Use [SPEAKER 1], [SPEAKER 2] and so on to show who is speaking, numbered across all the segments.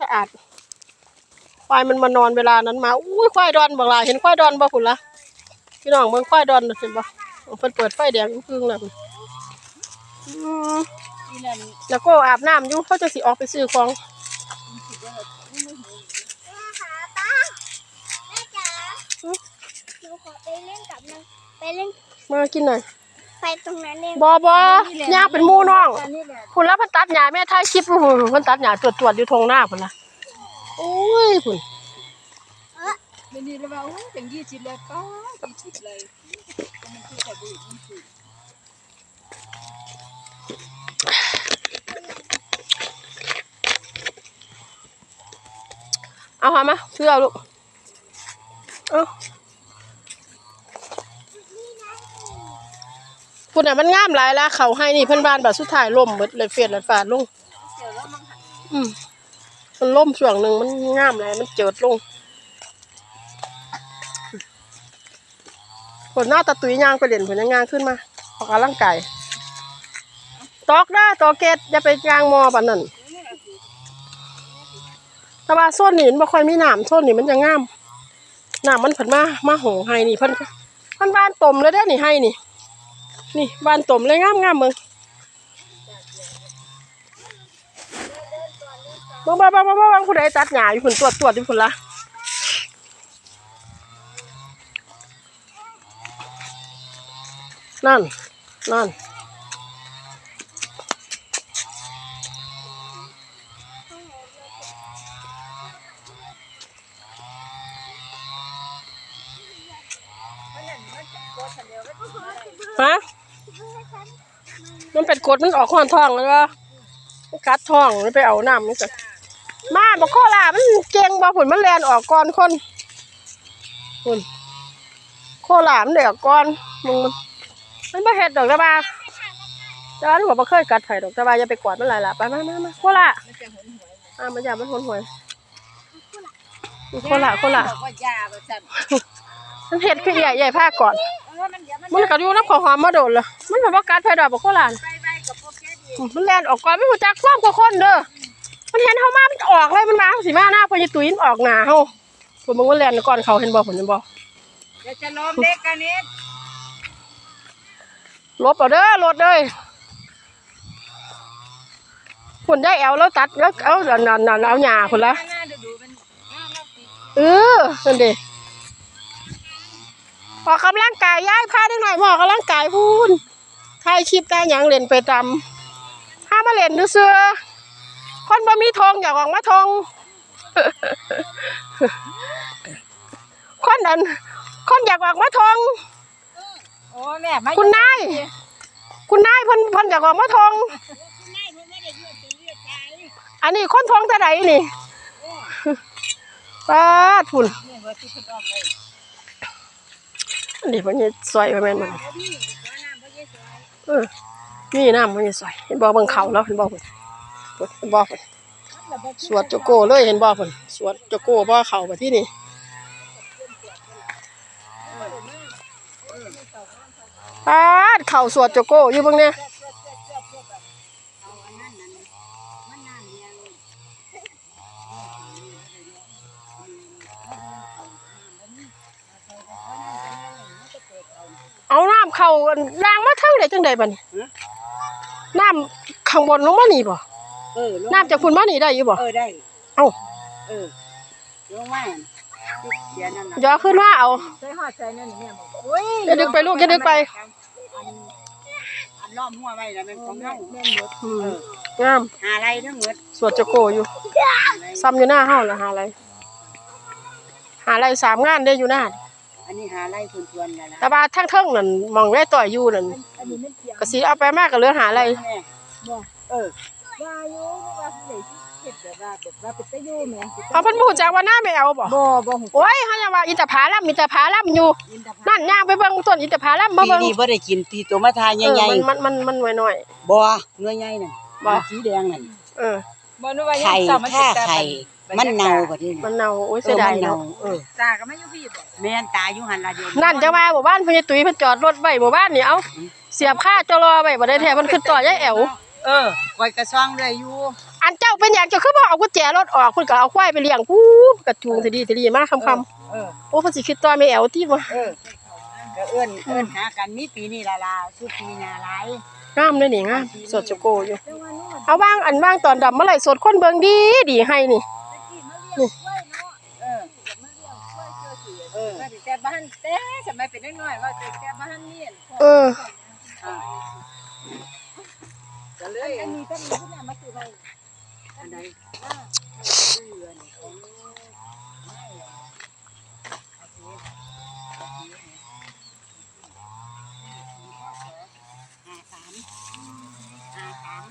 [SPEAKER 1] สะอาด ควายมันมานอนเวลานั้นมา อุ้ยควายดอนบักหลายเห็นควายดอนบ่พุ่นละพี่น้องเบิ่งควายดอนน่ะเห็นบ่เพิ่นเปิดไฟแดงพึ่งแล้วพุ่นอืม
[SPEAKER 2] นี่นั่น
[SPEAKER 1] แล้วก็อาบน้ำอยู่เขาจะสิออกไปซื้อของ
[SPEAKER 3] แม่ค่ะป้าแม่จ๋าหนูขอไปเล่นกับนางไปเล่น
[SPEAKER 1] มากินหน่อย
[SPEAKER 3] ไปตรงนั้นเอง
[SPEAKER 1] บ่บ่ย่างเป็นหมู่น้อง
[SPEAKER 2] อันนี้แหละ
[SPEAKER 1] พุ่นละเพิ่นตัดหญ้าแม่ถ่ายคลิปอยู่พุ่นเพิ่นตัดหญ้าตรวจๆอยู่ทงหน้าพุ่นละโอ้ยพุ่น
[SPEAKER 2] เดี๋ยวนี้เราว่าโอ้ยถึงยี่สิบแล้วป้ายี่สิบเลยมันคือแต่บุญมันคือ
[SPEAKER 1] เอาหามาซื้อเอาลูกเอา พุ่นน่ะมันงามหลายละเขาให้นี่เพิ่นบ้านแบัดสุดท้ายล่มเบิดเลยเฟียดเลยฟาดลง
[SPEAKER 2] เสียวแล้วมัน
[SPEAKER 1] อืมมันล่มช่วงหนึ่งมันงามเลยมันเจิดลงผลหน้าตะตุยย่างไปเด่นผลย่างขึ้นมาออกกำลังกายตอกได้ตอกเกตอย่าไปย่างมอปานนั่นแต่ว่าโซนนี้มันบ่ค่อยมีน้ำโซนนี้มันจะงามน้ำมันเพิ่นมามาหงไห้นี่เพิ่นเพิ่นบ้านตมเลยเด้นี่ไห้นี่ นี่บานตมเลยงามงามๆมึงบ้าบ้าบ้าบ้าบ้าผู้ใดตัดหญ้าอยู่ผุนตรวจตรวจอยู่ผุนละนั่น นั่นฮะ มันเป็นกดมันออกข้อนท้องแล้ววะมันกัดท้องมันไปเอาน้ำมันก็มาบอกโคลามันเก่งบ่ผลมันแลนออกก่อนคนคุณโคลามันเดือกก่อนมึงมันมันบ่เฮ็ดดอกตะบาแต่ว่าหนูบ่เคยกัดไผดอกตะบาอย่าไปกวาดมันหลายละไปมามามาโคลา
[SPEAKER 2] มันจะหนหวย
[SPEAKER 1] อ่ามันอย่ามันหนหวยโคลาโคลา
[SPEAKER 2] บอกว่ายาประจัน
[SPEAKER 1] มันเฮ็ดคือใหญ่ใหญ่ผ้าก่อน
[SPEAKER 2] เออ มันเดี๋ยวมัน
[SPEAKER 1] มันก็อยู่น้ำของหอมมาโดนละมันแบบว่ากัดไผดอกบ่โคลา
[SPEAKER 2] ไปไปกับพวกแกดี
[SPEAKER 1] มันแลนออกก่อนไม่รู้จักความกว่าคนเด้อมันเห็นเฮามามันออกเลยมันมาสิมาหน้าพอยตุ้ยมันออกหน้าเฮาผมมึงว่าแลนก่อนเขาเห็นบ่ผมเห็นบ่
[SPEAKER 2] เดี๋ยวจะล้มเด็กกันนิด
[SPEAKER 1] ลบเอาเด้อรถเลยผลได้แอวแล้วตัดแล้วเอาเอาเอาเอาเอาหญ้าผลละ
[SPEAKER 2] หน้าดูดูมันหน้าเราติด
[SPEAKER 1] เออนั่นดิ ออกกำลังกายย้ายพาได้หน่อยมาออกกำลังกายพูนถ่ายคลิปได้หยังเล่นไปตำพามาเล่นดูเสือคนบ่มีทองอยากออกมาทองคนนั้นคนอยากออกมาทอง
[SPEAKER 2] โอ้แม่ไม่
[SPEAKER 1] คุณนายคุณนายเพิ่นเพิ่นอยากออกมาทอง
[SPEAKER 2] นายเพิ่งไม่ได้ยืดจะเรียกใจ
[SPEAKER 1] อันนี้คนทองเท่าไหร่นี่ป้าดพุ่น
[SPEAKER 2] นี่ว่าที่เพิ่นออกเลย
[SPEAKER 1] อันนี้มันจะสวยไปแม่นมัน
[SPEAKER 2] เอาพี่ขอน้ำพระเยซู
[SPEAKER 1] เออนี่น้ำมันจะสวยเห็นบ่เบิ่งเขาแล้วเห็นบ่พุ่นพุ่นเห็นบ่พุ่นสวดโจโก้เลยเห็นบ่พุ่นสวดโจโก้บ่เข้าไปที่นี่ป้าดเข้าสวดโจโก้อยู่เบิ่งเนี่ย
[SPEAKER 2] เอาอันนั้นนั่นมันน้ำยัง
[SPEAKER 1] เอาน้ำเข้าล้างมาทางใดจังใดบัดนี้น้ำข้างบนลงมานี่บ่
[SPEAKER 2] เออลง
[SPEAKER 1] น้ำจากพุ่นมานี่ได้อยู่บ่
[SPEAKER 2] เออได้
[SPEAKER 1] เอ้า
[SPEAKER 2] เออลงมาเดี๋ยวนั่นน่ะ
[SPEAKER 1] ย่อขึ้นมาเอา
[SPEAKER 2] ใส่หอดใส่นั่นนี่แม่บอกโอ้ย
[SPEAKER 1] อย่าดึกไปลูกอย่าดึกไป
[SPEAKER 2] อันอันล้อมหัวไว้แล้วมันของเฮาแม่นหมด
[SPEAKER 1] อื
[SPEAKER 2] เอ
[SPEAKER 1] ม
[SPEAKER 2] องา
[SPEAKER 1] ม
[SPEAKER 2] หาอะไรทั้งหมด
[SPEAKER 1] สวดโจโกอยู่ซ้ำอยู่หน้าเฮาล่ะหาอะไร หาอะไรสามงานได้อยู่หน้า
[SPEAKER 2] อันนี้หาอะไรทวนๆแล้วล่ะ
[SPEAKER 1] แต่ว่าทั้งเทิงนั่นมองได้ต่อยอยู่นั่น
[SPEAKER 2] อันนี้มันเสียง
[SPEAKER 1] ก็สิเอาไปมากก็เหลือหาอะไร
[SPEAKER 2] แม่บ่เออว่าอยู่ว่าสิได้เฮ็ดแบบว่าแบบว่าเป็นตะอยู่แม่
[SPEAKER 1] เอาเพิ่นบ่ฮู้จักว่าหน้าไม่เอาบ่
[SPEAKER 2] บ่บ่ฮู้
[SPEAKER 1] โอ้ยเฮายังว่าอินทผลัมอินทผลัมอยู่
[SPEAKER 2] ยินตา
[SPEAKER 1] นั่นย่างไปเบิ่งต้นอินทผลัมมา
[SPEAKER 2] ปี
[SPEAKER 1] เบิ่ง
[SPEAKER 2] นี้บ่ได้กินตีตัวมาทาย
[SPEAKER 1] เออ
[SPEAKER 2] ใหญ่
[SPEAKER 1] มันมันมันมันน้อย
[SPEAKER 2] ๆบ่หน่วยใหญ่นั่น
[SPEAKER 1] บ่
[SPEAKER 2] สีแดงนั่น
[SPEAKER 1] ๆเออ
[SPEAKER 4] บ่รู้ว่ายั
[SPEAKER 2] ไข่
[SPEAKER 4] งซ้อมมัน
[SPEAKER 2] ค่า
[SPEAKER 4] แต่
[SPEAKER 2] ไข่ มันเน่าบัดนี้
[SPEAKER 1] มัน
[SPEAKER 2] น่ะ
[SPEAKER 1] เน่าโอ้ย
[SPEAKER 2] เอ
[SPEAKER 1] เสี
[SPEAKER 2] อย
[SPEAKER 1] ดา
[SPEAKER 2] มั
[SPEAKER 1] ย
[SPEAKER 2] นเน่า
[SPEAKER 1] เนาะ
[SPEAKER 2] เออ
[SPEAKER 4] ตาก็ไม่อยู่พี่บ่
[SPEAKER 2] แม่นตาอยู่หันล่ะเดี๋ยว
[SPEAKER 1] นั่นจะว่าหมู่บ้านเพิ่นจะตุ้ยเพิ่นจอดรถไว้หมู่บ้านนี่เอาเสียบค่าจรอไว้บ่ได้แท้มันขึ้นต่อยายแอว
[SPEAKER 2] เออไว้กระซ่องเลยอยู่
[SPEAKER 1] อันเจ้าเป็นหยังเจ้าคือบ่เอากุญแจรถออกเพิ่นก็เอาควายไปเลี้ยงปูกระจูงทีดีทีดีมาค่ำ
[SPEAKER 4] เออ
[SPEAKER 1] ๆโอ้เพิ่นสิคิดต่อแม่แอวติบ่
[SPEAKER 4] เออก็เอื้อนเอื้อนหากันมีปีนี้ละลาสุปีหนาหลาย
[SPEAKER 1] งามเลยนี่งามสดโจโกอยู่ เอาว่างอันว่างตอนดำเมื่อไหร่สดคนเบิ่งดีดีให้นี่
[SPEAKER 4] เออเออ
[SPEAKER 2] ว่าแต่บ้านแต่สมัยเป็นน้อยๆว่าแต่แต่บ้านนี่
[SPEAKER 1] เออ
[SPEAKER 4] อ่าก็เลย
[SPEAKER 2] อันนี้ก็มีที่น่ามาซื้อไว้
[SPEAKER 4] อันใดห้าสามห้าสาม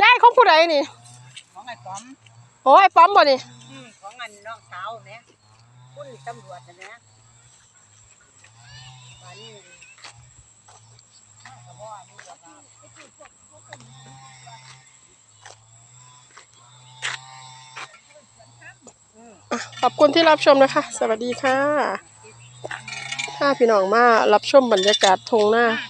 [SPEAKER 1] ยายของผู้ใดนี่
[SPEAKER 4] ของไอ้ป้อม
[SPEAKER 1] โอ้ยป้อมบ่นี่
[SPEAKER 4] อืมของอันน้องสาวเนี่ยคุณตำรวจนะเนี่ยวันนี้ก็บ่อันนี้หรอกครับ
[SPEAKER 1] ขอบคุณที่รับชมนะคะ สวัสดีค่ะ ถ้าพี่น้องมารับชมบรรยากาศทงหน้า
[SPEAKER 4] อื